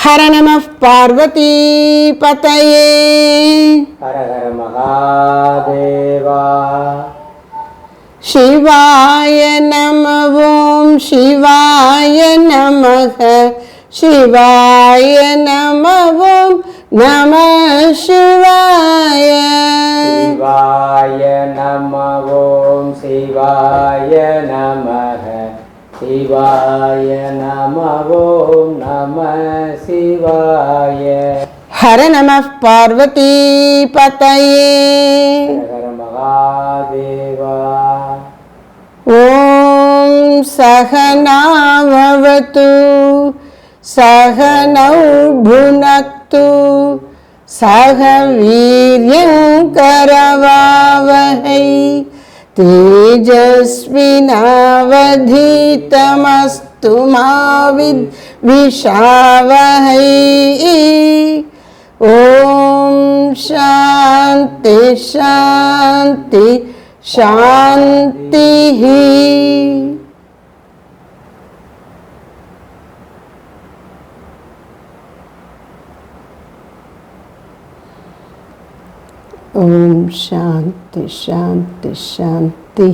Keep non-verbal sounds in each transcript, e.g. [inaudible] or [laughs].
ஹர நம பார்வதி பதையே ஹர ஹர மகாதேவா சிவாய நம ஓம் சிவாய நமக சிவாய நம ஓம் நம சிவாய சிவாய நம ஓம் சிவாய நமக சிவாய நமவோ நம சிவாய. ஹர நம பார்வதி பதையே. ஹர மகாதேவா. ஓம் சகனாவவது சகனௌ புனக்து சக வீரியங்கரவாவகை तेजस्विनावधीतमस्तु मा विद्विषावहै ॐ शान्ति शान्ति शान्तिः। ॐ சாந்தி சாந்தி சாந்தி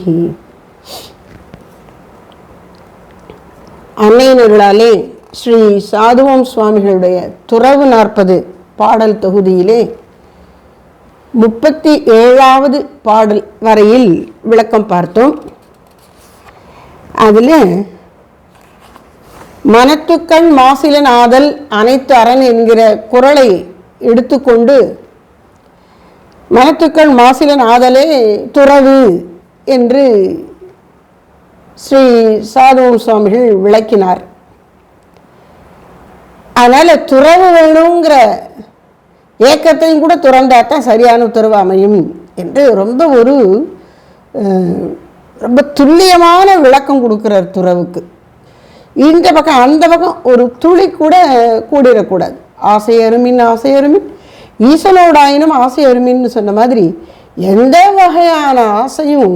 அன்னையினர்களாலே ஸ்ரீ சாதுவம் சுவாமிகளுடைய துறவு நாற்பது பாடல் தொகுதியிலே முப்பத்தி ஏழாவது பாடல் வரையில் விளக்கம் பார்த்தோம். அதில் மனத்துக்கள் மாசிலன் ஆதல் அனைத்து அரண் என்கிற குரலை எடுத்துக்கொண்டு மனத்துக்கள் மாசிலன் ஆதலே துறவு என்று ஸ்ரீ சாதுவம் சுவாமிகள் விளக்கினார். அதனால் துறவு வேணுங்கிற ஏக்கத்தையும் கூட துறந்தா தான் சரியான துறவு அமையும் என்று ரொம்ப ஒரு ரொம்ப துல்லியமான விளக்கம் கொடுக்குறார் துறவுக்கு. இந்த பக்கம் அந்த பக்கம் ஒரு துளி கூட கூடிடக்கூடாது. ஆசையருமின் ஆசையருமின் ஈசனோடாயினும் ஆசை அருமின்னு சொன்ன மாதிரி எந்த வகையான ஆசையும்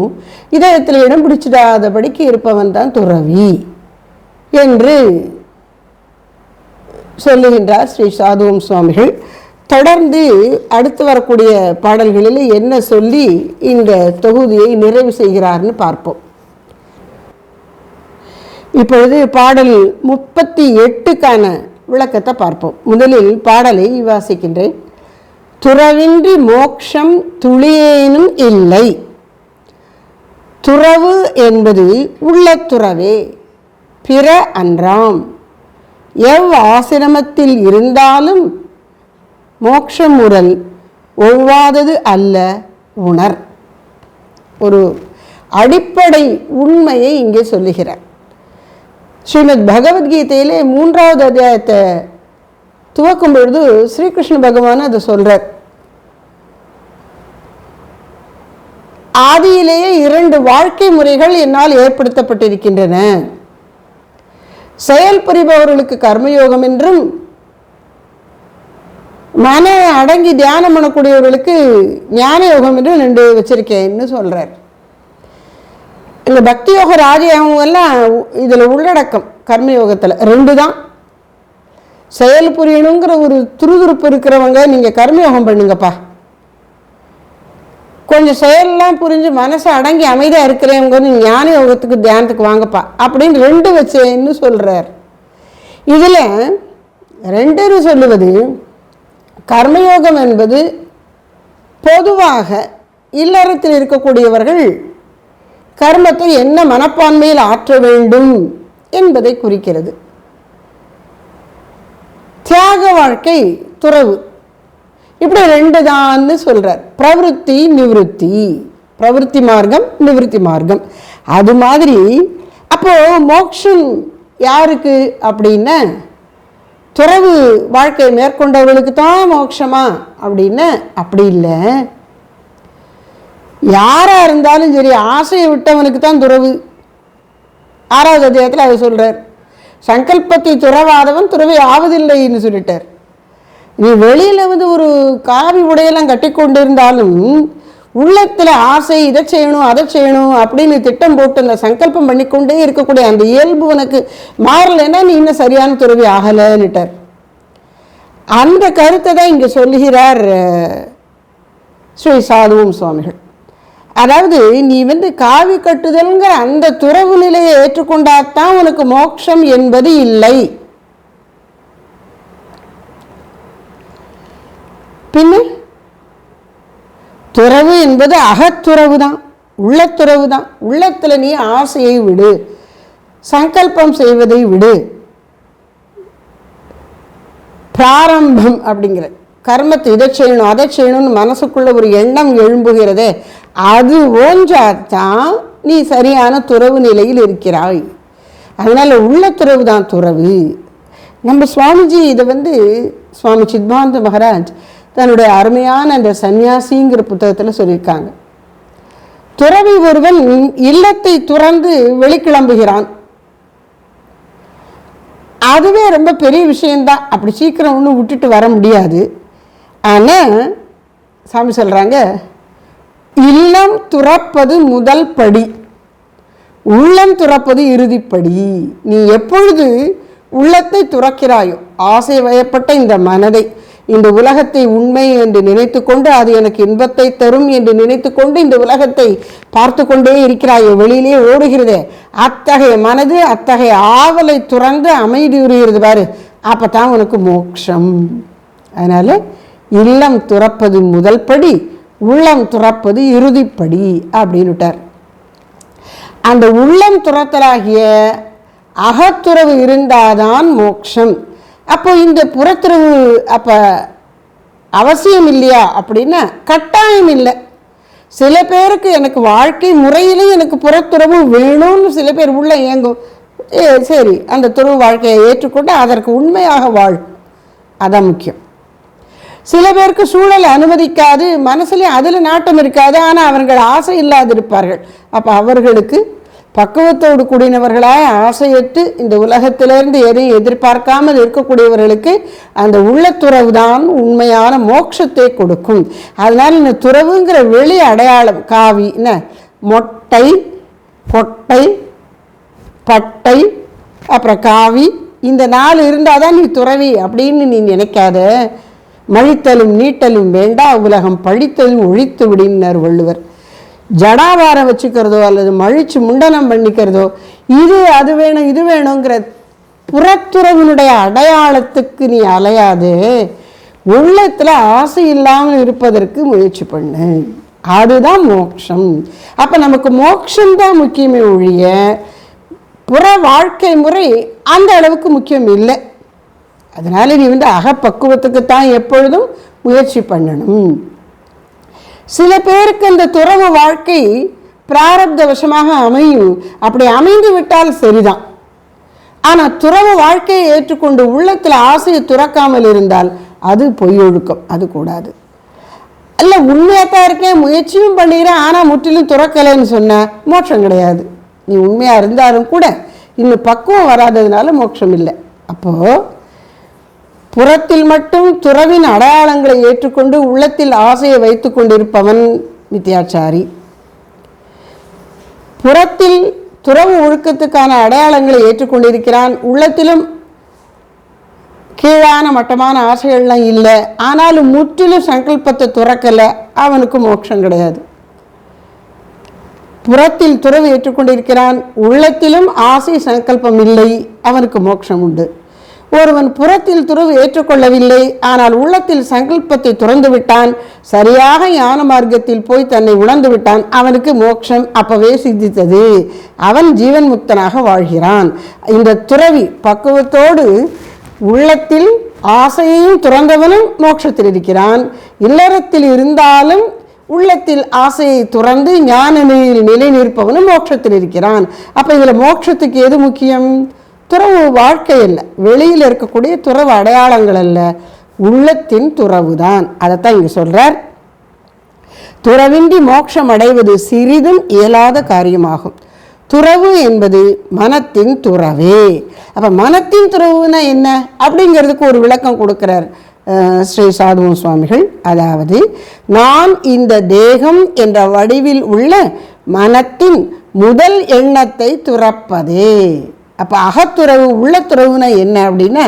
இதயத்தில் இடம் பிடிச்சிடாதபடிக்கு இருப்பவன் தான் துறவி என்று சொல்லுகின்றார் ஸ்ரீ சாதுவம் சுவாமிகள். தொடர்ந்து அடுத்து வரக்கூடிய பாடல்களில் என்ன சொல்லி இந்த தொகுதியை நிறைவு செய்கிறார்னு பார்ப்போம். இப்பொழுது பாடல் முப்பத்தி எட்டுக்கான விளக்கத்தை பார்ப்போம். முதலில் பாடலை வாசிக்கின்றேன். துறவின்றி மோக்ஷம் துளியேனும் இல்லை. துறவு என்பது உள்ள துறவே பிற அன்றாம். எவ் ஆசிரமத்தில் இருந்தாலும் மோட்சமுறல் ஒவ்வாதது அல்ல உணர். ஒரு அடிப்படை உண்மையை இங்கே சொல்லுகிறார். ஸ்ரீமத் பகவத்கீதையிலே மூன்றாவது அத்தியாயத்தை துவக்கும் பொழுது ஸ்ரீகிருஷ்ண பகவான் அதை சொல்கிறார் ஆதியிலேயே இரண்டு வாழ்க்கை முறைகள் என்னால் ஏற்படுத்தப்பட்டிருக்கின்றன. செயல் புரிபவர்களுக்கு கர்மயோகம் என்றும் மன அடங்கி தியானம் பண்ணக்கூடியவர்களுக்கு ஞான யோகம் என்றும் ரெண்டு வச்சிருக்கேன்னு சொல்கிறார் இந்த பக்தி யோக ராஜயோகம் எல்லாம் இதில் உள்ளடக்கம் கர்மயோகத்தில். ரெண்டு தான் செயல் புரியணுங்கிற ஒரு துருதுருப்பு இருக்கிறவங்க நீங்கள் கர்மயோகம் பண்ணுங்கப்பா. கொஞ்சம் செயலெலாம் புரிஞ்சு மனசை அடங்கி அமைதியாக இருக்கிறவங்க ஞான யோகத்துக்கு தியானத்துக்கு வாங்கப்பா. அப்படின்னு ரெண்டு வச்சேன்னு சொல்கிறார் இதில் ரெண்டுன்னு சொல்லுவது கர்மயோகம் என்பது பொதுவாக இல்லறத்தில் இருக்கக்கூடியவர்கள் கர்மத்தை என்ன மனப்பான்மையில் ஆற்ற வேண்டும் என்பதை குறிக்கிறது. தியாக வாழ்க்கை துறவு. இப்படி ரெண்டு தான்னு சொல்கிறார் பிரவருத்தி நிவிருத்தி. பிரவருத்தி மார்க்கம் நிவிருத்தி மார்க்கம். அது மாதிரி அப்போது மோக்ஷம் யாருக்கு அப்படின்னா துறவு வாழ்க்கை மேற்கொண்டவர்களுக்கு தான் மோட்சமா அப்படின்னு அப்படி இல்லை. யாராக இருந்தாலும் சரி ஆசையை விட்டவனுக்கு தான் துறவு. ஆறாவது அத்தியாயத்தில் அவர் சொல்கிறார் சங்கல்பத்தை துறவாதவன் துறவி ஆவதில்லைன்னு சொல்லிட்டார். நீ வெளியில் வந்து ஒரு காவி உடையெல்லாம் கட்டி கொண்டிருந்தாலும் உள்ளத்தில் ஆசை இதை செய்யணும் அதை செய்யணும் அப்படின்னு திட்டம் போட்டு அந்த சங்கல்பம் பண்ணிக்கொண்டே இருக்கக்கூடிய அந்த இயல்பு உனக்கு மாறலைன்னா நீ இன்னும் சரியான துறவி ஆகலைன்னுட்டார். அந்த கருத்தை தான் இங்கே சொல்லுகிறார் ஸ்ரீ சாதுவும் சுவாமிகள். அதாவது நீ வந்து காவி கட்டுதல்ங்கிற அந்த துறவு நிலையை ஏற்றுக்கொண்டாதான் உனக்கு மோட்சம் என்பது இல்லை. பின்ன துறவு என்பது அகத்துறவு தான் உள்ளத்துறவு தான். உள்ளத்தில் நீ ஆசையை விடு சங்கல்பம் செய்வதை விடு. பிராரம்பம் அப்படிங்கிற கர்மத்தை இதை செய்யணும் அதை செய்யணும்னு மனசுக்குள்ள ஒரு எண்ணம் எழும்புகிறதே அது ஓஞ்சாதான் நீ சரியான துறவு நிலையில் இருக்கிறாய். அதனால் உள்ள துறவு தான் துறவு. நம்ம சுவாமிஜி இதை வந்து சுவாமி சித்பாந்த மகாராஜ் தன்னுடைய அருமையான அந்த சந்நியாசிங்கிற புத்தகத்தில் சொல்லியிருக்காங்க. துறவி ஒருவன் இல்லத்தை துறந்து வெளிக்கிளம்புகிறான். அதுவே ரொம்ப பெரிய விஷயந்தான் அப்படி சீக்கிரம் ஒன்றும் விட்டுட்டு வர முடியாது. ஆனால் சாமி சொல்கிறாங்க இல்லம் துறப்பது முதல் படி. உள்ளம் துறப்பது இறுதிப்படி. நீ எப்பொழுது உள்ளத்தை துறக்கிறாயோ ஆசை வயப்பட்ட இந்த மனதை இந்த உலகத்தை உண்மை என்று நினைத்துக்கொண்டு அது எனக்கு இன்பத்தை தரும் என்று நினைத்துக்கொண்டு இந்த உலகத்தை பார்த்து கொண்டே இருக்கிறாயோ வெளியிலே ஓடுகிறதே அத்தகைய மனது அத்தகைய ஆவலை துறந்து அமைதி உறுகிறது பாரு. அப்போ தான் உனக்கு மோட்சம் அதனால் இல்லம் துறப்பது முதல் படி உள்ளம் துறப்பது இறுதிப்படி அப்படின்னுட்டார். அந்த உள்ளம் துரத்தலாகிய அகத்துறவு இருந்தாதான் மோட்சம் அப்போ இந்த புறத்துறவு அப்போ அவசியம் இல்லையா அப்படின்னா கட்டாயம் இல்லை. சில பேருக்கு எனக்கு வாழ்க்கை முறையிலும் எனக்கு புறத்துறவு வேணும்னு சில பேர் உள்ள இயங்கும். ஏ, சரி அந்த துறவு வாழ்க்கையை ஏற்றுக்கொண்டு அதற்கு உண்மையாக வாழ். அதான் முக்கியம். சில பேருக்கு சூழல் அனுமதிக்காது மனசுலேயும் அதில் நாட்டம் இருக்காது ஆனால் அவர்கள் ஆசை இல்லாது இருப்பார்கள் அப்போ அவர்களுக்கு பக்குவத்தோடு கூடினவர்களாய் ஆசையற்று இந்த உலகத்திலிருந்து எதையும் எதிர்பார்க்காமல் இருக்கக்கூடியவர்களுக்கு அந்த உள்ளத்துறவு தான் உண்மையான மோட்சத்தை கொடுக்கும். அதனால் இந்த துறவுங்கிற வெளி அடையாளம் காவி என்ன? மொட்டை பொட்டை பட்டை அப்புறம் காவி இந்த நாள் இருந்தால் தான் நீ துறவி அப்படின்னு நீ நினைக்காத. மழித்தலும் நீட்டலும் வேண்டா உலகம் பழித்தலும் ஒழித்து விடினார் வள்ளுவர். ஜடாவாரம் வச்சுக்கிறதோ அல்லது மழிச்சு முண்டனம் பண்ணிக்கிறதோ இது அது வேணும் இது வேணுங்கிற புறத்துறவினுடைய அடையாளத்துக்கு நீ அலையாது. உள்ளத்தில் ஆசை இல்லாமல் இருப்பதற்கு முயற்சி பண்ணு. அதுதான் மோட்சம் அப்போ நமக்கு மோட்சம்தான் முக்கியமே ஒழிய புற வாழ்க்கை முறை அந்த அளவுக்கு முக்கியம் இல்லை. அதனால் நீ வந்து அகப்பக்குவத்துக்கு தான் எப்பொழுதும் முயற்சி பண்ணணும். சில பேருக்கு அந்த துறவு வாழ்க்கை பிராரப்த வசமாக அமையும். அப்படி அமைந்து விட்டால் சரிதான். ஆனால் துறவு வாழ்க்கையை ஏற்றுக்கொண்டு உள்ளத்தில் ஆசையை துறக்காமல் இருந்தால் அது பொய்யொழுக்கம் அது கூடாது. அல்ல உண்மையாக தான் இருக்கேன் முயற்சியும் பண்ணிடுறேன் ஆனால் முற்றிலும் துறக்கலைன்னு சொன்ன மோட்சம் கிடையாது. நீ உண்மையாக இருந்தாலும் கூட இன்னும் பக்குவம் வராததுனால மோட்சம் இல்லை. அப்போது புறத்தில் மட்டும் துறவின் அடையாளங்களை ஏற்றுக்கொண்டு உள்ளத்தில் ஆசையை வைத்துக் கொண்டிருப்பவன் மித்யாச்சாரி புறத்தில் துறவு ஒழுக்கத்துக்கான அடையாளங்களை ஏற்றுக்கொண்டிருக்கிறான். உள்ளத்திலும் கீழான மட்டமான ஆசைகள்லாம் இல்லை. ஆனாலும் முற்றிலும் சங்கல்பத்தை துறக்கலை. அவனுக்கு மோட்சம் கிடையாது. புறத்தில் துறவு ஏற்றுக்கொண்டிருக்கிறான். உள்ளத்திலும் ஆசை சங்கல்பம் இல்லை. அவனுக்கு மோட்சம் உண்டு. ஒருவன் புறத்தில் துறவு ஏற்றுக்கொள்ளவில்லை ஆனால் உள்ளத்தில் சங்கல்பத்தை துறந்து விட்டான். சரியாக ஞான மார்க்கத்தில் போய் தன்னை உணர்ந்து விட்டான். அவனுக்கு மோட்சம் அப்பவே சித்தித்தது. அவன் ஜீவன் முக்தனாக வாழ்கிறான். இந்த துறவி பக்குவத்தோடு உள்ளத்தில் ஆசையையும் துறந்தவனும் மோட்சத்தில் இருக்கிறான். இல்லறத்தில் இருந்தாலும் உள்ளத்தில் ஆசையை துறந்து ஞான நிலையில் நிலை நிற்பவனும் மோட்சத்தில் இருக்கிறான். அப்போ இதில் மோட்சத்துக்கு எது முக்கியம்? துறவு வாழ்க்கை இல்லை வெளியில் இருக்கக்கூடிய துறவு அடையாளங்கள் அல்ல. உள்ளத்தின் துறவு தான். அதைத்தான் இங்கே சொல்கிறார் துறவின்றி மோட்சம் அடைவது சிறிதும் இயலாத காரியமாகும். துறவு என்பது மனத்தின் துறவே. அப்போ மனத்தின் துறவுனா என்ன? அப்படிங்கிறதுக்கு ஒரு விளக்கம் கொடுக்குறார் ஸ்ரீ சாதுவம் சுவாமிகள். அதாவது நான் இந்த தேகம் என்ற வடிவில் உள்ள மனத்தின் முதல் எண்ணத்தை துறப்பதே. அப்போ அகத்துறவு உள்ளத்துறவுனா என்ன அப்படின்னா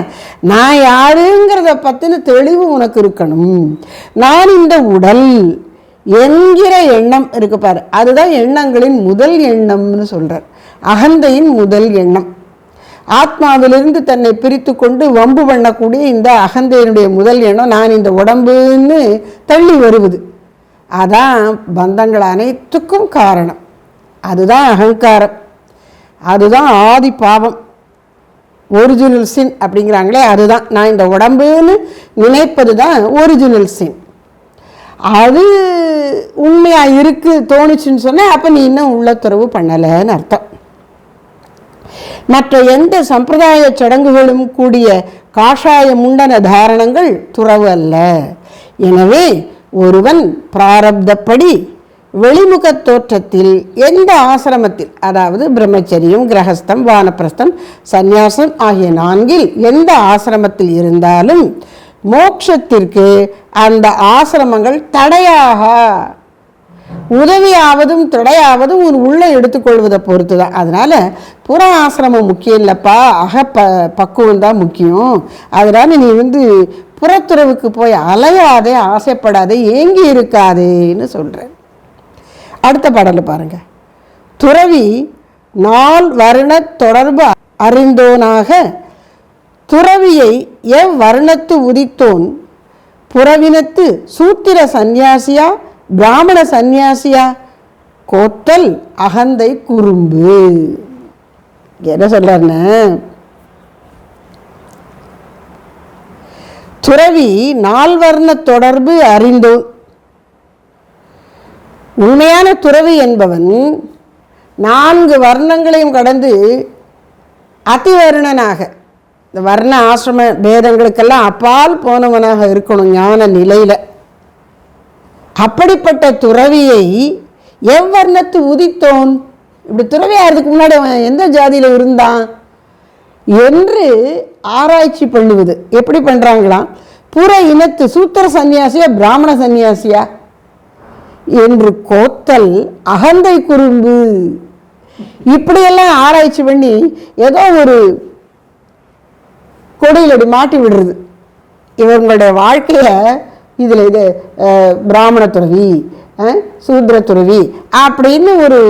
நான் யாருங்கிறத பற்றின தெளிவு உனக்கு இருக்கணும். நான் இந்த உடல் என்கிற எண்ணம் இருக்கு பாரு. அதுதான் எண்ணங்களின் முதல் எண்ணம்னு சொல்கிறார் அகந்தையின் முதல் எண்ணம். ஆத்மாவிலிருந்து தன்னை பிரித்து கொண்டு வம்பு பண்ணக்கூடிய இந்த அகந்தையினுடைய முதல் எண்ணம் நான் இந்த உடம்புன்னு தள்ளி வருவது. அதான் பந்தங்கள் அனைத்துக்கும் காரணம். அதுதான் அகங்காரம். அதுதான் ஆதி பாவம். ஒரிஜினல் சின் அப்படிங்கிறாங்களே அதுதான். நான் இந்த உடம்புன்னு நினைப்பது தான் ஒரிஜினல் சின் அது உண்மையாக இருக்குது தோணுச்சுன்னு சொன்னால் அப்போ நீ இன்னும் உள்ளத்துறவு பண்ணலைன்னு அர்த்தம். மற்ற எந்த சம்பிரதாய சடங்குகளும் கூடிய காஷாய முண்டன தாரணங்கள் துறவு அல்ல எனவே ஒருவன் பிராரப்தப்படி வெளிமுகத் தோற்றத்தில் எந்த ஆசிரமத்தில் அதாவது பிரம்மச்சரியம் கிரகஸ்தம் வானப்பிரஸ்தம் சந்நியாசம் ஆகிய நான்கில் எந்த ஆசிரமத்தில் இருந்தாலும் மோட்சத்திற்கு அந்த ஆசிரமங்கள் தடையாக. உதவியாவதும் தடையாவதும் ஒரு உள்ள எடுத்துக்கொள்வதை பொறுத்து தான் அதனால் புற ஆசிரமம் முக்கியம் இல்லைப்பா. அக ப பக்குவம் தான் முக்கியம். அதனால் நீ வந்து புறத்துறவுக்கு போய் அலையாதே ஆசைப்படாதே ஏங்கி இருக்காதேன்னு சொல்கிறேன் அடுத்த பாடலை பாருங்க. துறவி நாள் வருண தொடர்பு அறிந்தோனாக துறவியை எவ்வர்ணத்து உதித்தோன்? புறவினத்து சூத்திர சந்நியாசியா பிராமண சந்நியாசியா? கோத்தல் அகந்தை குறும்பு. என்ன சொல்றாருன்னு? துறவி நால்வர்ண தொடர்பு அறிந்தோன் உண்மையான துறவி என்பவன் நான்கு வர்ணங்களையும் கடந்து அதிவர்ணனாக இந்த வர்ண ஆசிரம பேதங்களுக்கெல்லாம் அப்பால் போனவனாக இருக்கணும் ஞான நிலையில். அப்படிப்பட்ட துறவியை எவ்வர்ணத்து உதித்தோன்? இப்படி துறவியாகிறதுக்கு முன்னாடி அவன் எந்த ஜாதியில் இருந்தான்? என்று ஆராய்ச்சி பண்ணுவது. எப்படி பண்ணுறாங்களாம் புற இனத்து சூத்திர சந்நியாசியா பிராமண சந்நியாசியா என்று கோத்தல் அகந்தை குறும்பு. இப்படியெல்லாம் ஆராய்ச்சி பண்ணி ஏதோ ஒரு கொடியில் மாட்டி விடுறது. இவங்களுடைய வாழ்க்கையை இதில் இது அஹ், பிராமண துறவி அஹ், துறவி அப்படின்னு ஒரு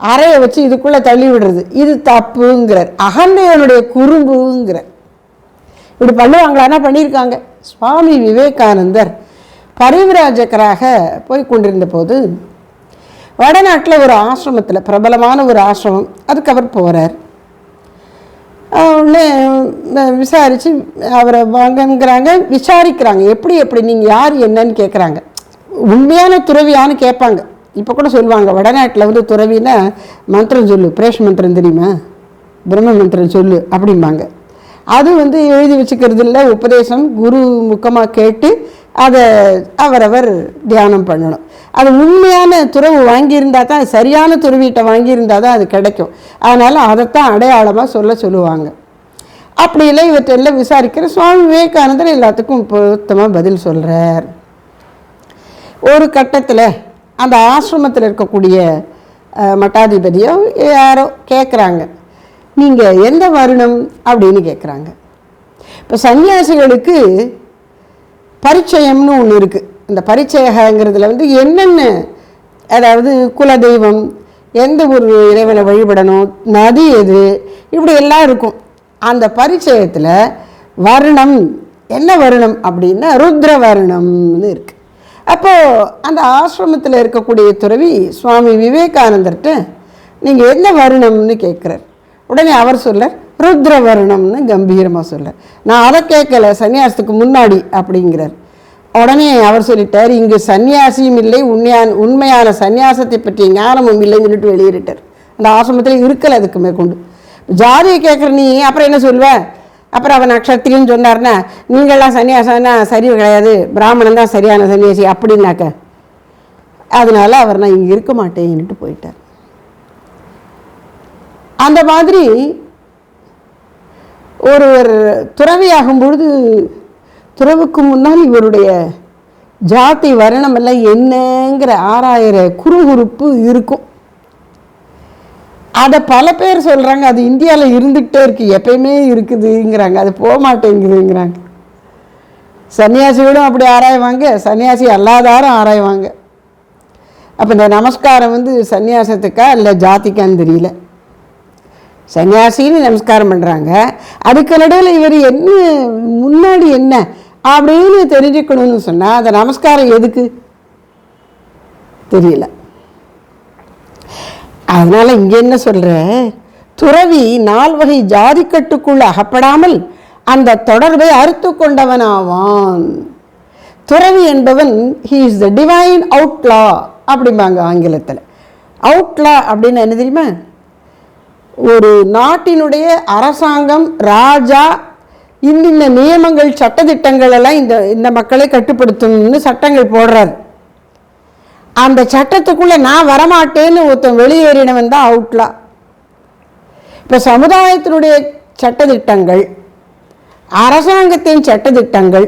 அறையை வச்சு இதுக்குள்ளே தள்ளி விடுறது. இது தப்புங்கிறார். அகந்தையனுடைய குறும்புங்கிறார். இப்படி பண்ணுவாங்களான்னா பண்ணியிருக்காங்க? சுவாமி விவேகானந்தர் பரிவிராஜகராக போய் கொண்டிருந்த போது வடநாட்டில் ஒரு ஆசிரமத்தில் பிரபலமான ஒரு ஆசிரமம் அதுக்கு அவர் போகிறார் உடனே விசாரித்து அவரை வாங்கங்கிறாங்க விசாரிக்கிறாங்க. எப்படி எப்படி நீங்கள் யார் என்னன்னு கேட்குறாங்க உண்மையான துறவியான்னு கேட்பாங்க. இப்போ கூட சொல்லுவாங்க வடநாட்டில் வந்து துறவின்னா மந்திரம் சொல்லு பிரேஷ் மந்திரம் தெரியுமா? பிரம்ம மந்திரம் சொல்லு அப்படிம்பாங்க. அது வந்து எழுதி வச்சுக்கிறது இல்லை உபதேசம் குரு முக்கமாக கேட்டு அதை அவரவர் தியானம் பண்ணணும். அது உண்மையான துறவு வாங்கியிருந்தா தான் அது சரியான துறவீட்டை வாங்கியிருந்தால் தான் அது கிடைக்கும். அதனால் அதைத்தான் அடையாளமாக சொல்ல சொல்லுவாங்க. அப்படியெல்லாம் இவற்றெல்லாம் விசாரிக்கிற சுவாமி விவேகானந்தர் எல்லாத்துக்கும் பொருத்தமாக பதில் சொல்கிறார் ஒரு கட்டத்தில் அந்த ஆசிரமத்தில் இருக்கக்கூடிய மட்டாதிபதியோ யாரோ கேட்குறாங்க நீங்கள் எந்த வருணம்? அப்படின்னு கேட்குறாங்க இப்போ சன்னியாசிகளுக்கு பரிச்சயம்னு ஒன்று இருக்குது இந்த பரிச்சயங்கிறதுல வந்து என்னென்ன அதாவது குலதெய்வம் எந்த ஒரு இறைவனை வழிபடணும் நதி எது இப்படி எல்லாம் இருக்கும். அந்த பரிச்சயத்தில் வருணம் என்ன வருணம் அப்படின்னா ருத்ர வருணம்னு இருக்குது அப்போது அந்த ஆசிரமத்தில் இருக்கக்கூடிய துறவி சுவாமி விவேகானந்தர்கிட்ட நீங்கள் என்ன வருணம்னு கேட்குறார் உடனே அவர் சொல்ல ருத்ரவர்ணம்னு கம்பீரமாக சொல்ல. நான் அதை கேட்கல சன்னியாசத்துக்கு முன்னாடி அப்படிங்கிறார். உடனே அவர் சொல்லிட்டார் இங்கு சன்னியாசியும் இல்லை உண்மையான உண்மையான சன்னியாசத்தை பற்றிய ஞானமும் இல்லைன்னு சொல்லிட்டு வெளியிட்டார் அந்த ஆசிரமத்தில் இருக்கலை அதுக்கு மேற்கொண்டு. ஜாதியை கேட்குற நீ அப்புறம் என்ன சொல்லுவ அப்புறம் அவன் நக்ஷத்திரின்னு சொன்னார்னா நீங்கள்லாம் சன்னியாசம்னா சரி கிடையாது பிராமணன் தான் சரியான சன்னியாசி அப்படின்னாக்க. அதனால அவர் நான் இங்கே இருக்க மாட்டேன்னுட்டு போயிட்டார். அந்த மாதிரி ஒருவர் துறவியாகும் பொழுது துறவுக்கு முன்னால் இவருடைய ஜாதி வர்ணம் எல்லாம் என்னங்கிற ஆறாயிர குறுகுறுப்பு இருக்கும். அதை பல பேர் சொல்கிறாங்க அது இந்தியாவில் இருந்துக்கிட்டே இருக்குது எப்பயுமே இருக்குதுங்கிறாங்க அது போக மாட்டேங்குதுங்கிறாங்க. சன்னியாசிகளும் அப்படி ஆராய்வாங்க சன்னியாசி அல்லாதாரும் ஆராய்வாங்க. அப்போ இந்த நமஸ்காரம் வந்து சன்னியாசத்துக்கா இல்லை ஜாதிக்கான்னு தெரியல. சன்னியாசின்னு நமஸ்காரம் பண்ணுறாங்க அதுக்கு நடுவில் இவர் என்ன முன்னாடி என்ன அப்படின்னு தெரிஞ்சுக்கணும்னு சொன்னால் அந்த நமஸ்காரம் எதுக்கு? தெரியல. அதனால் இங்கே என்ன சொல்கிற துறவி நால்வகை ஜாதிக்கட்டுக்குள் அகப்படாமல் அந்த தொடர்பை அறுத்து கொண்டவனாவான். துறவி என்பவன் he is the divine outlaw அப்படிம்பாங்க ஆங்கிலத்தில். அவுட்லா அப்படின்னு என்ன தெரியுமா? ஒரு நாட்டினுடைய அரசாங்கம் ராஜா இன்னின்ன நியமங்கள் சட்டத்திட்டங்கள் எல்லாம் இந்த இந்த மக்களை கட்டுப்படுத்தணும்னு சட்டங்கள் போடுறாரு. அந்த சட்டத்துக்குள்ளே நான் வரமாட்டேன்னு ஒருத்தன் வெளியேறினவன் தான் அவுட்லா. இப்போ சமுதாயத்தினுடைய சட்டத்திட்டங்கள் அரசாங்கத்தின் சட்டதிட்டங்கள்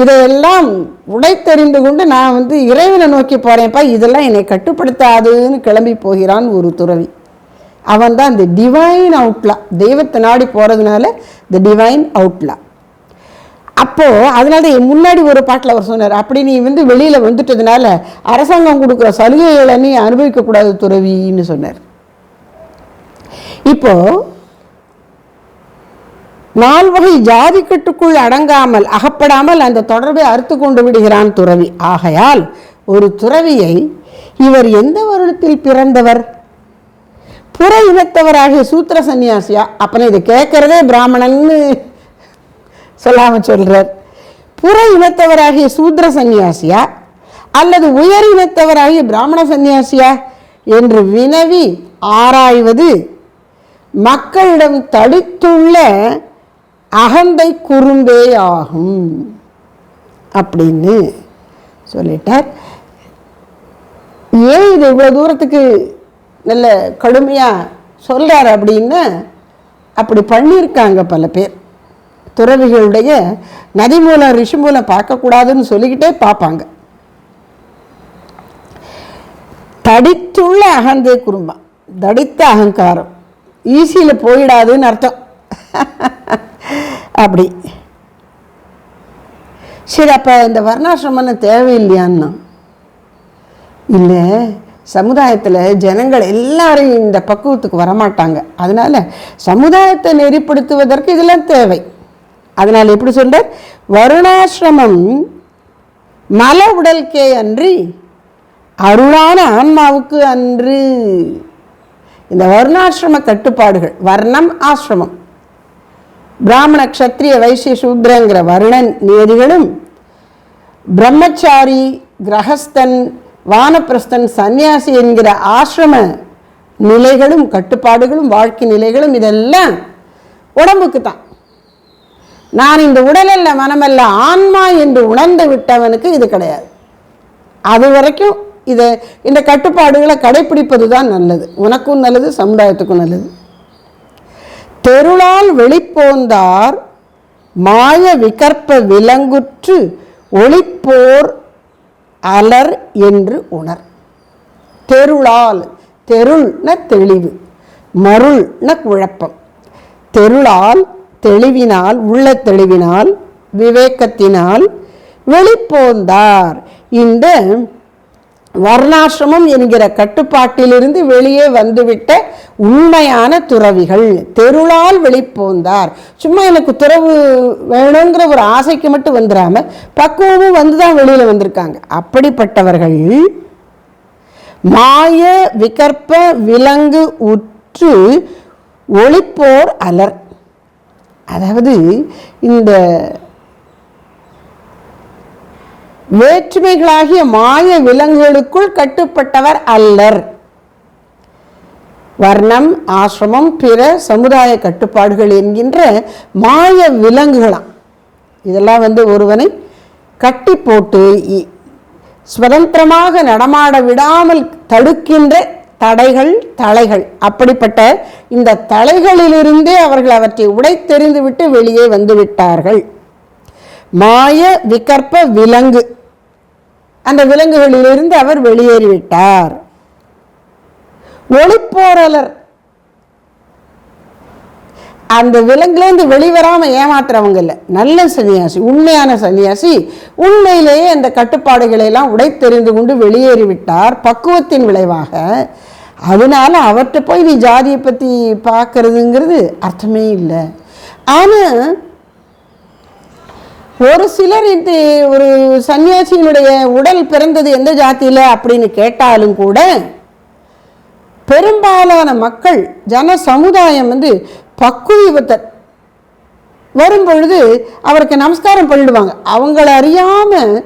இதையெல்லாம் உடைத்தெறிந்து கொண்டு நான் வந்து இறைவனை நோக்கி போகிறேன்ப்பா இதெல்லாம் என்னை கட்டுப்படுத்தாதுன்னு கிளம்பி போகிறான் ஒரு துறவி. அவன் தான் இந்த டிவைன் அவுட்லா தெய்வத்தை நாடி போகிறதுனால த டிவைன் அவுட்லா அப்போது அதனால தான் முன்னாடி ஒரு பாட்டில் அவர் சொன்னார் அப்படி நீ வந்து வெளியில் வந்துட்டதுனால அரசாங்கம் கொடுக்குற சலுகைகளை நீ அனுபவிக்கக்கூடாது துறவின்னு சொன்னார். இப்போ நால்வகை ஜாதிக்கட்டுக்குள் அடங்காமல் அகப்படாமல் அந்த தொடர்பை அறுத்து கொண்டு விடுகிறான் துறவி. ஆகையால் ஒரு துறவியை இவர் எந்த வருடத்தில் பிறந்தவர்? புற இனத்தவராகிய சூத்திர சன்னியாசியா அப்புறம் இதை கேட்கறதே பிராமணன்னு சொல்லாம சொல்றார். புற இனத்தவராகிய சூத்திர சன்னியாசியா அல்லது உயர் இனத்தவராகிய பிராமண சன்னியாசியா என்று வினவி ஆராய்வது மக்களிடம் தடித்துள்ள அகந்தை குறும்பே ஆகும் அப்படின்னு சொல்லிட்டார். ஏன் இது இவ்வளோ தூரத்துக்கு நல்ல கடுமையாக சொல்கிறார் அப்படின்னு அப்படி பண்ணியிருக்காங்க பல பேர். துறவிகளுடைய நதி மூலம் ரிஷி மூலம் பார்க்கக்கூடாதுன்னு சொல்லிக்கிட்டே பார்ப்பாங்க. தடித்துள்ள அகந்தே குறும்பம் தடித்த அகங்காரம் ஈஸியில் போயிடாதுன்னு அர்த்தம். [laughs] அப்படி. சரி அப்போ இந்த வர்ணாசிரமம்னு தேவையில்லையான்னா? இல்லை சமுதாயத்தில் ஜனங்கள் எல்லாரும் இந்த பக்குவத்துக்கு வரமாட்டாங்க. அதனால் சமுதாயத்தை நெறிப்படுத்துவதற்கு இதெல்லாம் தேவை. அதனால் எப்படி சொல்கிறார் வருணாசிரமம் மல உடல்கே அன்றி அருளான ஆன்மாவுக்கு அன்று. இந்த வருணாசிரம கட்டுப்பாடுகள் வர்ணம் ஆசிரமம். பிராமண க்ஷத்ரிய வைசிய சூத்ரங்கிற வருணன் நியதிகளும் பிரம்மச்சாரி கிரகஸ்தன் வானப்பிரஸ்தன் சந்நியாசி என்கிற ஆசிரம நிலைகளும் கட்டுப்பாடுகளும் வாழ்க்கை நிலைகளும் இதெல்லாம் உடம்புக்கு தான். நான் இந்த உடலல்ல மனமல்ல ஆன்மா என்று உணர்ந்து விட்டவனுக்கு இது கிடையாது. அது வரைக்கும் இதை இந்த கட்டுப்பாடுகளை கடைபிடிப்பது தான் நல்லது. உனக்கும் நல்லது சமுதாயத்துக்கும் நல்லது. தெருளால் வெளிப்போந்தார் மாய விகற்ப விலங்குற்று ஒளிப்போர் அலர் என்று உணர். தெருளால் தெருள்ன தெளிவு மருள்ன குழப்பம். தெருளால் தெளிவினால் உள்ள தெளிவினால் விவேகத்தினால் வெளிப்போந்தார். இந்த வர்ணாசிரமம் என்கிற கட்டுப்பாட்டிலிருந்து வெளியே வந்துவிட்ட உண்மையான துறவிகள் தெருளால் வெளிப்போந்தார். சும்மா எனக்கு துறவு வேணுங்கிற ஒரு ஆசைக்கு மட்டும் வந்துடாம பக்குவமும் வந்து தான் வெளியில் வந்திருக்காங்க. அப்படிப்பட்டவர்கள் மாய விகற்ப விலங்கு உற்று ஒளிப்போர் அலர். அதாவது இந்த வேற்றுமைகளாகிய மாய விலங்குகளுக்குள் கட்டுப்பட்டவர் அல்லர். வர்ணம் ஆசிரமம் பிற சமுதாய கட்டுப்பாடுகள் என்கின்ற மாய விலங்குகளாம். இதெல்லாம் வந்து ஒருவனை கட்டி போட்டு இ- சுதந்திரமாக நடமாட விடாமல் தடுக்கின்ற தடைகள் தலைகள். அப்படிப்பட்ட இந்த தலைகளிலிருந்தே அவர்கள் அவற்றை உடைத்தெறிந்துவிட்டு வெளியே வந்து விட்டார்கள் மாய விகற்ப விலங்கு. அந்த விலங்குகளிலிருந்து அவர் வெளியேறிவிட்டார். ஒளிப்போரலர். அந்த விலங்குலேருந்து வெளிவராமல் ஏமாத்துறவங்க இல்லை. நல்ல சன்னியாசி உண்மையான சன்னியாசி. உண்மையிலேயே அந்த கட்டுப்பாடுகளை எல்லாம் உடைத்தெறிந்து கொண்டு வெளியேறிவிட்டார் பக்குவத்தின் விளைவாக. அதனால அவர்கிட்ட போய் நீ ஜாதியை பற்றி பார்க்கறதுங்கிறது அர்த்தமே இல்லை. ஆனால் ஒரு சிலர் இது ஒரு சன்னியாசியினுடைய உடல் பிறந்தது எந்த ஜாத்தியில் அப்படின்னு கேட்டாலும் கூட பெரும்பாலான மக்கள் ஜன சமுதாயம் வந்து பக்குவத்தை வரும் பொழுது அவருக்கு நமஸ்காரம் பண்ணிடுவாங்க. அவங்கள அறியாமல்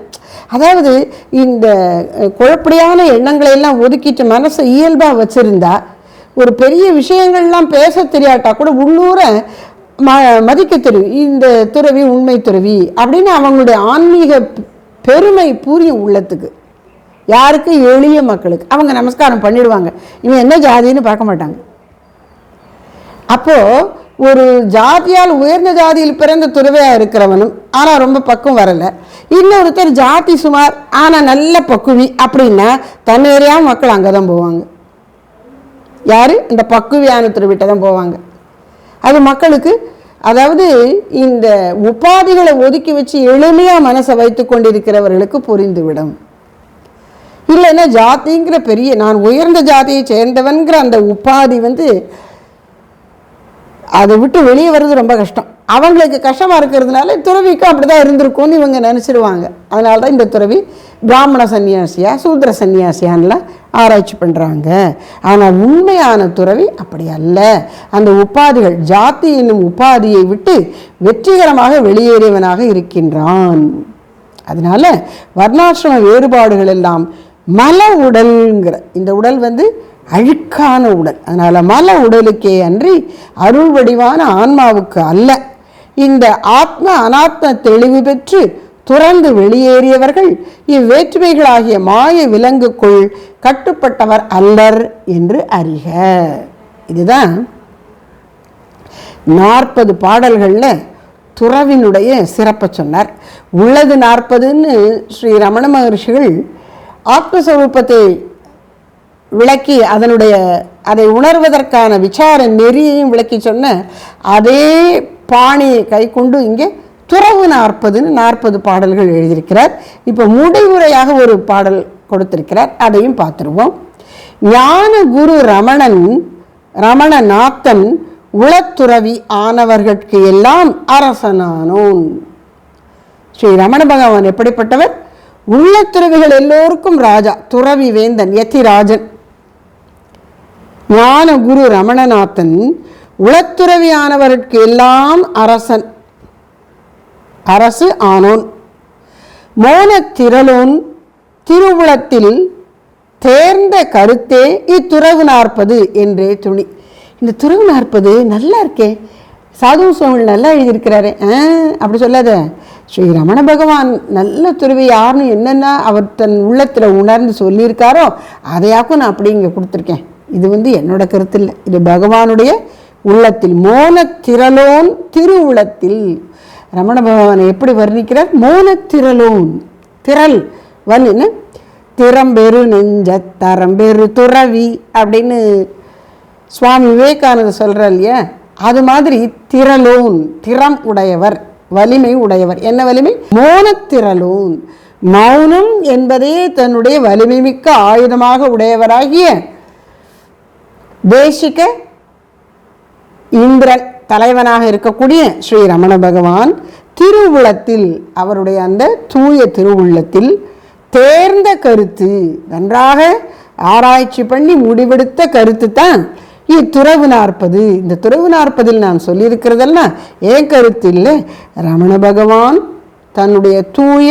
அதாவது இந்த குழப்படியான எண்ணங்களை எல்லாம் ஒதுக்கிட்டு மனசை இயல்பாக வச்சுருந்தா ஒரு பெரிய விஷயங்கள்லாம் பேச தெரியாட்டா கூட உள்ளூர ம மதிக்க தெரியும் இந்த துறவி உண்மை துறவி அப்படின்னு அவங்களுடைய ஆன்மீக பெருமை பூரியும் உள்ளத்துக்கு. யாருக்கு? எளிய மக்களுக்கு. அவங்க நமஸ்காரம் பண்ணிடுவாங்க. இவன் என்ன ஜாதின்னு பார்க்க மாட்டாங்க. அப்போ ஒரு ஜாதியால் உயர்ந்த ஜாதியில் பிறந்த துறவையாக இருக்கிறவனும் ஆனால் ரொம்ப பக்கம் வரல. இன்னொருத்தர் ஜாதி சுமார் ஆனால் நல்ல பக்குவி அப்படின்னா தன்னேறியாக மக்கள் அங்கே தான் போவாங்க. யார்? இந்த பக்குவியான துறவிட்ட தான் போவாங்க. அது மக்களுக்கு அதாவது இந்த உபாதிகளை ஒதுக்கி வச்சு எளிமையாக மனசை வைத்து கொண்டிருக்கிறவர்களுக்கு புரிந்துவிடும். இல்லைன்னா ஜாதிங்கிற பெரிய நான் உயர்ந்த ஜாதியை சேர்ந்தவன்கிற அந்த உபாதி வந்து அதை விட்டு வெளியே வர்றது ரொம்ப கஷ்டம். அவங்களுக்கு கஷ்டமாக இருக்கிறதுனால துறவிக்கும் அப்படி தான் இருந்திருக்கும்னு இவங்க நினச்சிடுவாங்க அதனால தான் இந்த துறவி பிராமண சன்னியாசியா சூத்திர சன்னியாசியான்லாம் ஆராய்ச்சி பண்ணுறாங்க ஆனால் உண்மையான துறவி அப்படி அல்ல. அந்த உபாதிகள் ஜாதி என்னும் உபாதியை விட்டு வெற்றிகரமாக வெளியேறியவனாக இருக்கின்றான். அதனால் வர்ணாசிரம வேறுபாடுகள் எல்லாம் மல உடல்ங்கிற இந்த உடல் வந்து அழுக்கான உடல். அதனால் மல உடலுக்கே அன்றி அருள் வடிவான ஆன்மாவுக்கு அல்ல. இந்த ஆத்ம அனாத்ம தெளிவு பெற்று துறந்து வெளியேறியவர்கள் இவ்வேற்றுமைகளாகிய மாய விலங்குக்குள் கட்டுப்பட்டவர் அல்லர் என்று அறிக. இதுதான் நாற்பது பாடல்களில் துறவினுடைய சிறப்பை சொன்னார். உள்ளது நாற்பதுன்னு ஸ்ரீ ரமண மகர்ஷிகள் ஆத்மஸ்வரூபத்தை விளக்கி அதனுடைய அதை உணர்வதற்கான விசார நெறியையும் விளக்கி சொன்ன அதே பாணியை கை கொண்டு இங்கே துறவு நாற்பதுன்னு நாற்பது பாடல்கள் எழுதியிருக்கிறார். இப்போ முடிவுரையாக ஒரு பாடல் கொடுத்திருக்கிறார். அதையும் பார்த்துருவோம். ஞான குரு ரமணன் ரமண நாத்தன் உளத்துறவி ஆனவர்கட்கு எல்லாம் அரசனானோன். ஸ்ரீ ரமண பகவான் எப்படிப்பட்டவர்? உள்ளத்துறவிகள் எல்லோருக்கும் ராஜா துறவி வேந்தன் யதிராஜன். ஞான குரு ரமணநாதன் உளத்துறவியானவருக்கு எல்லாம் அரசன். அரசு ஆனோன். மோனத்திரளோன் திருவுளத்தில் தேர்ந்த கருத்தே இத்துறவு நாற்பது என்றே துணி. இந்த துறவு நாற்பது நல்லா இருக்கே. சாது சுவாமி நல்லா எழுதியிருக்கிறாரு. ஆ அப்படி சொல்லாத. ஸ்ரீ ரமண பகவான் நல்ல துறவி யாருன்னு என்னென்ன அவர் தன் உள்ளத்தில் உணர்ந்து சொல்லியிருக்காரோ அதையாக்கும் நான் அப்படி இங்கே கொடுத்துருக்கேன். இது வந்து என்னோட கருத்து இல்லை இது பகவானுடைய உள்ளத்தில் மோனத்திரலோன் திருவுளத்தில். ரமண பகவானை எப்படி வர்ணிக்கிறார்? மோனத்திரளோன் திரள் வன்னு திறம்பெரு நெஞ்ச தரம்பெரு துறவி அப்படின்னு சுவாமி விவேகானந்தர் சொல்கிறார் இல்லையா? அது மாதிரி திரளோன் திறம் உடையவர் வலிமை உடையவர். என்ன வலிமை? மோனத்திரலோன் மௌனம் என்பதே தன்னுடைய வலிமை மிக்க ஆயுதமாக உடையவராகிய தேசிக இந்திரன் தலைவனாக இருக்கக்கூடிய ஸ்ரீ ரமண பகவான் திருவுளத்தில் அவருடைய அந்த தூய திருவுள்ளத்தில் தேர்ந்த கருத்து நன்றாக ஆராய்ச்சி பண்ணி முடிவெடுத்த கருத்து தான் இத்துறவு நாற்பது இந்த துறவு நாற்பதில் நான் சொல்லியிருக்கிறதெல்லாம் ஏன் கருத்து இல்லை ரமண பகவான் தன்னுடைய தூய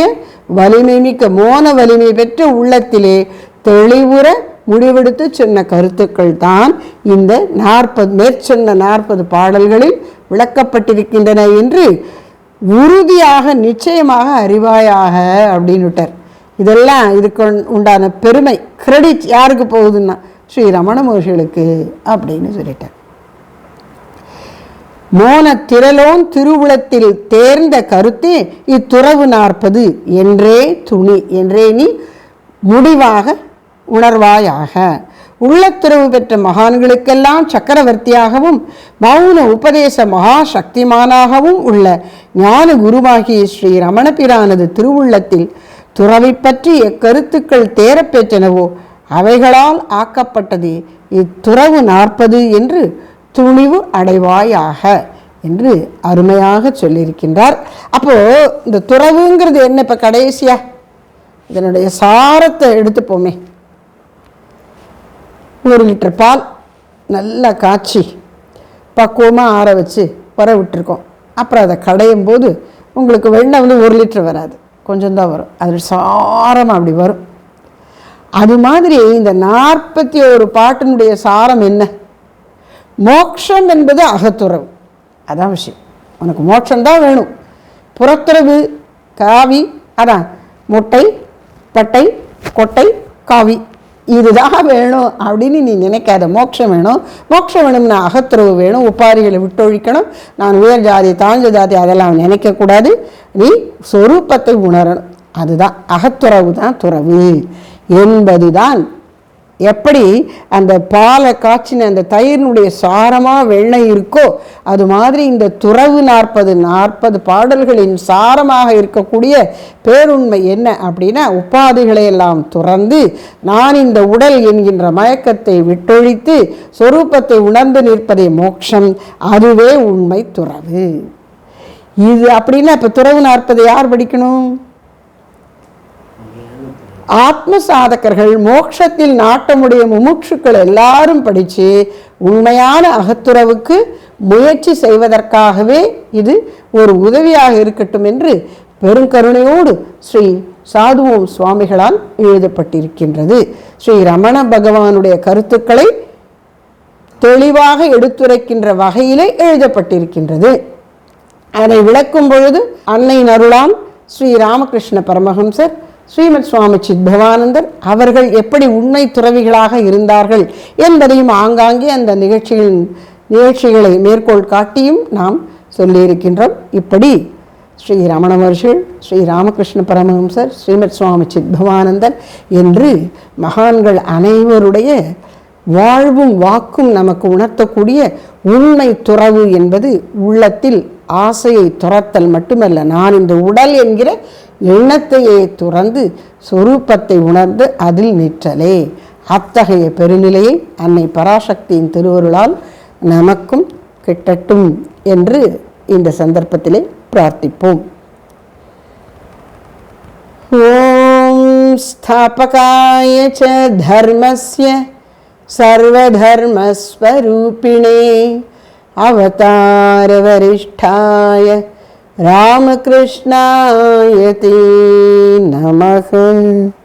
வலிமை மிக்க மோன வலிமை பெற்ற உள்ளத்திலே தெளிவுற முடிவெடுத்து சொன்ன கருத்துக்கள் தான் இந்த நாற்பது மேற்சொன்ன நாற்பது பாடல்களில் விளக்கப்பட்டிருக்கின்றன என்று உறுதியாக நிச்சயமாக அறிவாயாக அப்படின்னுட்டார். இதெல்லாம் இதுக்கு உண்டான பெருமை கிரெடிட் யாருக்கு போகுதுன்னா ஸ்ரீ ரமண மகர்ஷிகளுக்கு அப்படின்னு சொல்லிட்டார். மோன திரளோன் திருவுளத்தில் தேர்ந்த கருத்தே இத்துறவு நாற்பது என்றே துணி என்றே நீ முடிவாக உணர்வாயாக. உள்ளத்துறவு பெற்ற மகான்களுக்கெல்லாம் சக்கரவர்த்தியாகவும் மௌன உபதேச மகா சக்திமானாகவும் உள்ள ஞான குருவாகிய ஸ்ரீ ரமணபிரானது திருவுள்ளத்தில் துறவை பற்றி எக்கருத்துக்கள் தேரப்பெற்றனவோ அவைகளால் ஆக்கப்பட்டது இத்துறவு நாற்பது என்று துணிவு அடைவாயாக என்று அருமையாக சொல்லியிருக்கின்றார். அப்போ இந்த துறவுங்கிறது என்ன இப்போ கடைசியா? இதனுடைய சாரத்தை எடுத்துப்போமே. ஒரு லிட்டர் பால் நல்லா காய்ச்சி பக்குவமாக ஆற வச்சு வர விட்டுருக்கோம். அப்புறம் அதை கடையும் போது உங்களுக்கு வெண்ணெய் வந்து ஒரு லிட்டர் வராது. கொஞ்சம் தான் வரும். அதில் சாரமாக அப்படி வரும். அது மாதிரி இந்த நாற்பத்தி ஒரு பாட்டினுடைய சாரம் என்ன? மோட்சம் என்பது அகத்துறவு. அதான் விஷயம். உனக்கு மோட்சம்தான் வேணும். புறத்துறவு காவி அதான் முட்டை பட்டை கொட்டை காவி. இதுதான் வேணும் அப்படின்னு நீ நினைக்காத. மோட்சம் வேணும். மோட்சம் வேணும்னா அகத்துறவு வேணும். உப்பாரிகளை விட்டொழிக்கணும். நான் உயர் ஜாதி தாழ்ந்த ஜாதி அதெல்லாம் நினைக்கக்கூடாது. நீ சொரூபத்தை உணரணும். அதுதான். அகத்துறவு தான் துறவு. என்பதுதான் எப்படி அந்த பாலை காய்ச்சின அந்த தயிரினுடைய சாரமாக வெண்ணெய் இருக்கோ அது மாதிரி இந்த துறவு நாற்பது நாற்பது பாடல்களின் சாரமாக இருக்கக்கூடிய பேருண்மை என்ன அப்படின்னா உபாதிகளை எல்லாம் துறந்து நான் இந்த உடல் என்கின்ற மயக்கத்தை விட்டொழித்து சொரூபத்தை உணர்ந்து நிற்பதே மோட்சம் அதுவே உண்மை துறவு. இது அப்படின்னா இப்போ துறவு நாற்பது யார் படிக்கணும்? ஆத்ம சாதகர்கள் மோட்சத்தில் நாட்டமுடைய முமுட்சுக்கள் எல்லாரும் படித்து உண்மையான அகத்துறவுக்கு முயற்சி செய்வதற்காகவே இது ஒரு உதவியாக இருக்கட்டும் என்று பெருங்கருணையோடு ஸ்ரீ சாதுவோம் சுவாமிகளால் எழுதப்பட்டிருக்கின்றது. ஸ்ரீ ரமண பகவானுடைய கருத்துக்களை தெளிவாக எடுத்துரைக்கின்ற வகையிலே எழுதப்பட்டிருக்கின்றது. அதை விளக்கும் பொழுது அன்னை அருளாம் ஸ்ரீ ராமகிருஷ்ண பரமஹம்சர் ஸ்ரீமத் சுவாமி சித்பவானந்தர் அவர்கள் எப்படி உண்மை துறவிகளாக இருந்தார்கள் என்பதையும் ஆங்காங்கே அந்த நிகழ்ச்சிகளின் நிகழ்ச்சிகளை மேற்கோள் காட்டியும் நாம் சொல்லியிருக்கின்றோம். இப்படி ஸ்ரீ ரமண மகர்ஷிகள் ஸ்ரீ ராமகிருஷ்ண பரமஹம்சர் ஸ்ரீமத் சுவாமி சித்பவானந்தர் என்று மகான்கள் அனைவருடைய வாழ்வும் வாக்கும் நமக்கு உணர்த்தக்கூடிய உண்மை துறவு என்பது உள்ளத்தில் ஆசையை துரத்தல் மட்டுமல்ல. நான் இந்த உடல் என்கிற எண்ணத்தையே துறந்து சொரூபத்தை உணர்ந்து அதில் நிற்றலே அத்தகைய பெருநிலையை அன்னை பராசக்தியின் திருவருளால் நமக்கும் கிட்டட்டும் என்று இந்த சந்தர்ப்பத்திலே பிரார்த்திப்போம் ॐ स्थापकाय च धर्मस्य सर्वधर्मस्वरूपिणे अवतारवरिष्ठाय રામકૃષ્ણાયતી નમઃ.